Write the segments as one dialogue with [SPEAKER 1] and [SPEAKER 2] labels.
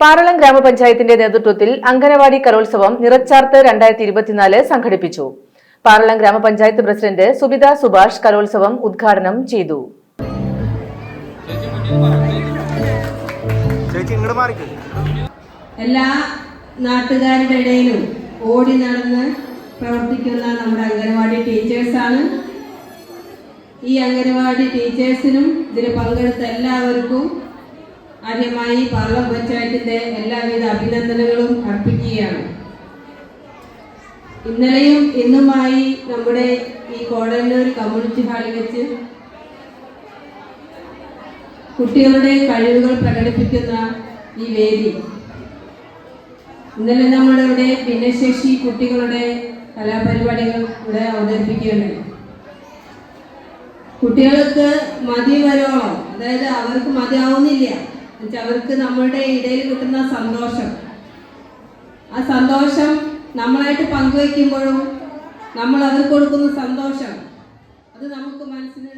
[SPEAKER 1] പാറളം ഗ്രാമപഞ്ചായത്തിന്റെ നേതൃത്വത്തിൽ അങ്കനവാടി കലോത്സവം നിറച്ചാർത്ത് രണ്ടായിരത്തി ഇരുപത്തിനാല് സംഘടിപ്പിച്ചു. പാറളം ഗ്രാമപഞ്ചായത്ത് പ്രസിഡന്റ് സുബിത സുഭാഷ് കലോത്സവം ഉദ്ഘാടനം ചെയ്തു.
[SPEAKER 2] എല്ലാ നാട്ടുകാരുടെ ഇടയിലും ഓടി നടന്ന് പ്രവർത്തിക്കുന്ന നമ്മുടെ അംഗനവാടി ടീച്ചേഴ്സാണ് ഈ അംഗനവാടി ടീച്ചേഴ്സിനും ഇതിൽ പങ്കെടുത്ത എല്ലാവർക്കും ആദ്യമായി പാർലം പഞ്ചായത്തിന്റെ എല്ലാവിധ അഭിനന്ദനങ്ങളും അർപ്പിക്കുകയാണ്. ഇന്നലെയും ഇന്നുമായി നമ്മുടെ ഈ കോടന്നൂർ കമ്മ്യൂണിറ്റി ഹാളിൽ വെച്ച് കുട്ടികളുടെ കഴിവുകൾ പ്രകടിപ്പിക്കുന്ന ഈ വേദി. ഇന്നലെ നമ്മളിവിടെ ഭിന്നശേഷി കുട്ടികളുടെ കലാപരിപാടികൾ ഇവിടെ അവതരിപ്പിക്കുകയുണ്ടായി കുട്ടികൾക്ക് മതി വരോളം അതായത് അവർക്ക് മതിയാവുന്നില്ല. അവർക്ക് നമ്മളുടെ ഇടയിൽ കിട്ടുന്ന സന്തോഷം. ആ സന്തോഷം നമ്മളായിട്ട് പങ്കുവെക്കുമ്പോഴും നമ്മൾ അവർക്ക് കൊടുക്കുന്ന സന്തോഷം അത് നമുക്ക് മനസ്സിന്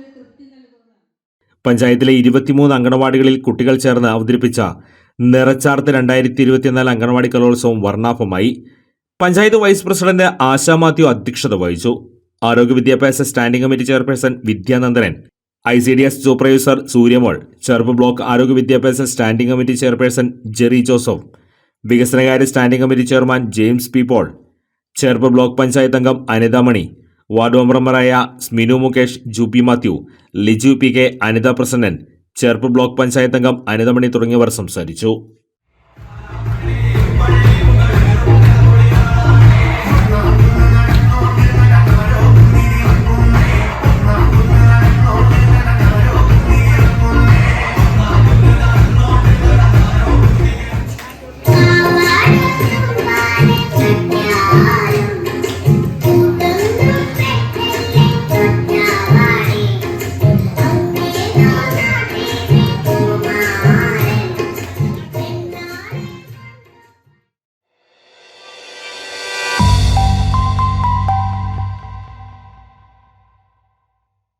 [SPEAKER 3] പഞ്ചായത്തിലെ ഇരുപത്തിമൂന്ന് അങ്കണവാടികളിൽ കുട്ടികൾ ചേർന്ന് അവതരിപ്പിച്ച നിറച്ചാർത്ത് രണ്ടായിരത്തി ഇരുപത്തിനാല് അങ്കണവാടി കലോത്സവം വർണാഭമായി പഞ്ചായത്ത് വൈസ് പ്രസിഡന്റ് ആശാ മാത്യു അധ്യക്ഷത വഹിച്ചു. ആരോഗ്യ വിദ്യാഭ്യാസ standing committee chairperson Vidyanandanan I C D S supervisor Suryamol Cheruppu block ആരോഗ്യ വിദ്യാഭ്യാസ standing committee chairperson Jerry Joseph വികസനകാര്യ standing committee chairman James P Paul Cheruppu block panchayat അംഗം അനിത മണി വാർഡ് മെമ്പർമാരായ Sminu Mukesh Jubi Mathew Liju P K Anitha Prasannan Cheruppu block panchayat അംഗം അനിതമണി തുടങ്ങിയവർ സംസാരിച്ചു.